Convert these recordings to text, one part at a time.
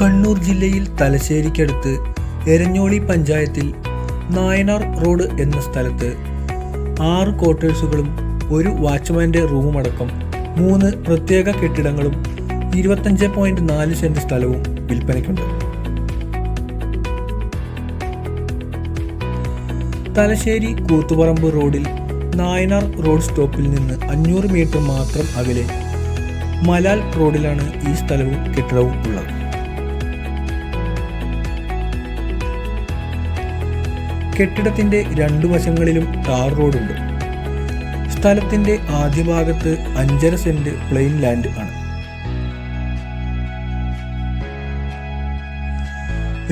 കണ്ണൂർ ജില്ലയിൽ തലശ്ശേരിക്കടുത്ത് എരഞ്ഞോളി പഞ്ചായത്തിൽ നായനാർ റോഡ് എന്ന സ്ഥലത്ത് ആറ് ക്വാർട്ടേഴ്സുകളും ഒരു വാച്ച്മാന്റെ റൂമുമടക്കം മൂന്ന് പ്രത്യേക കെട്ടിടങ്ങളും ഇരുപത്തഞ്ച് പോയിന്റ് നാല് സെന്റ് സ്ഥലവും വിൽപ്പനയ്ക്കുണ്ട്. തലശ്ശേരി കൂത്തുപറമ്പ് റോഡിൽ നായനാർ റോഡ് സ്റ്റോപ്പിൽ നിന്ന് അഞ്ഞൂറ് മീറ്റർ മാത്രം അകലെ മലാൽ റോഡിലാണ് ഈ സ്ഥലവും കെട്ടിടവും ഉള്ളത്. കെട്ടിടത്തിന്റെ രണ്ടു വശങ്ങളിലും ടാർ റോഡുണ്ട്. സ്ഥലത്തിന്റെ ആദ്യ ഭാഗത്ത് അഞ്ചര സെന്റ് പ്ലെയിൻ ലാൻഡ് ആണ്.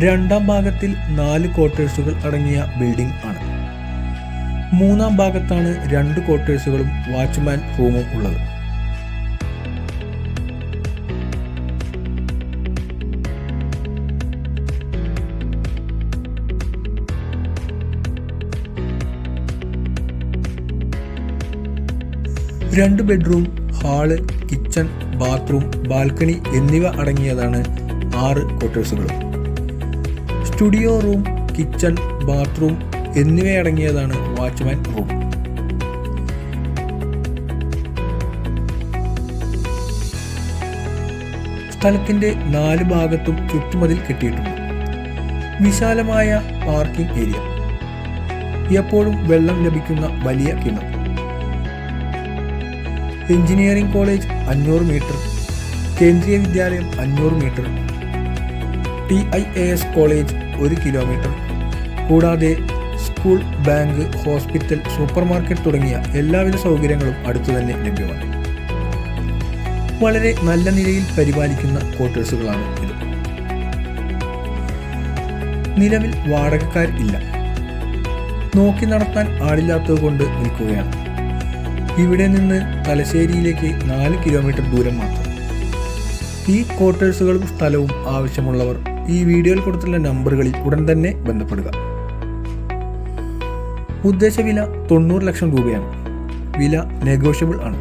രണ്ടാം ഭാഗത്തിൽ നാല് ക്വാർട്ടേഴ്സുകൾ അടങ്ങിയ ബിൽഡിംഗ് ആണ്. മൂന്നാം ഭാഗത്താണ് രണ്ട് ക്വാർട്ടേഴ്സുകളും വാച്ച്മാൻ റൂമും ഉള്ളത്. രണ്ട് bedroom hall kitchen bathroom balcony എന്നിവ അടങ്ങിയതാണ് ആറ് ക്വാർട്ടേഴ്സുകളും. സ്റ്റുഡിയോ റൂം കിച്ചൺ ബാത്റൂം എന്നിവയടങ്ങിയതാണ് വാച്ച്മാൻ റൂം. സ്ഥലത്തിന്റെ നാല് ഭാഗത്തും ചുറ്റുമതിൽ കെട്ടിയിട്ടുണ്ട്. വിശാലമായ പാർക്കിംഗ് ഏരിയ. എപ്പോഴും വെള്ളം ലഭിക്കുന്ന വലിയ കിണർ. എഞ്ചിനീയറിംഗ് കോളേജ് അഞ്ഞൂറ് മീറ്റർ കേന്ദ്രീയ വിദ്യാലയം അഞ്ഞൂറ് metre T I A S college ഒരു കിലോമീറ്റർ. കൂടാതെ school bank hospital supermarket തുടങ്ങിയ എല്ലാവിധ സൗകര്യങ്ങളും അടുത്തു തന്നെ ലഭ്യമാണ്. വളരെ നല്ല നിലയിൽ പരിപാലിക്കുന്ന ക്വാർട്ടേഴ്സുകളാണ് ഇത്. നിലവിൽ വാടകക്കാർ ഇല്ല. നോക്കി നടത്താൻ ആളില്ലാത്തത് കൊണ്ട് നിൽക്കുകയാണ്. ഇവിടെ നിന്ന് തലശ്ശേരിയിലേക്ക് നാല് കിലോമീറ്റർ ദൂരം മാത്രം. ഈ ക്വാർട്ടേഴ്സുകളും സ്ഥലവും ആവശ്യമുള്ളവർ ഈ വീഡിയോയിൽ കൊടുത്തുള്ള നമ്പറുകളിൽ ഉടൻ തന്നെ ബന്ധപ്പെടുക. ഉദ്ദേശ വില തൊണ്ണൂറ് ലക്ഷം രൂപയാണ്. വില നെഗോഷ്യബിൾ ആണ്.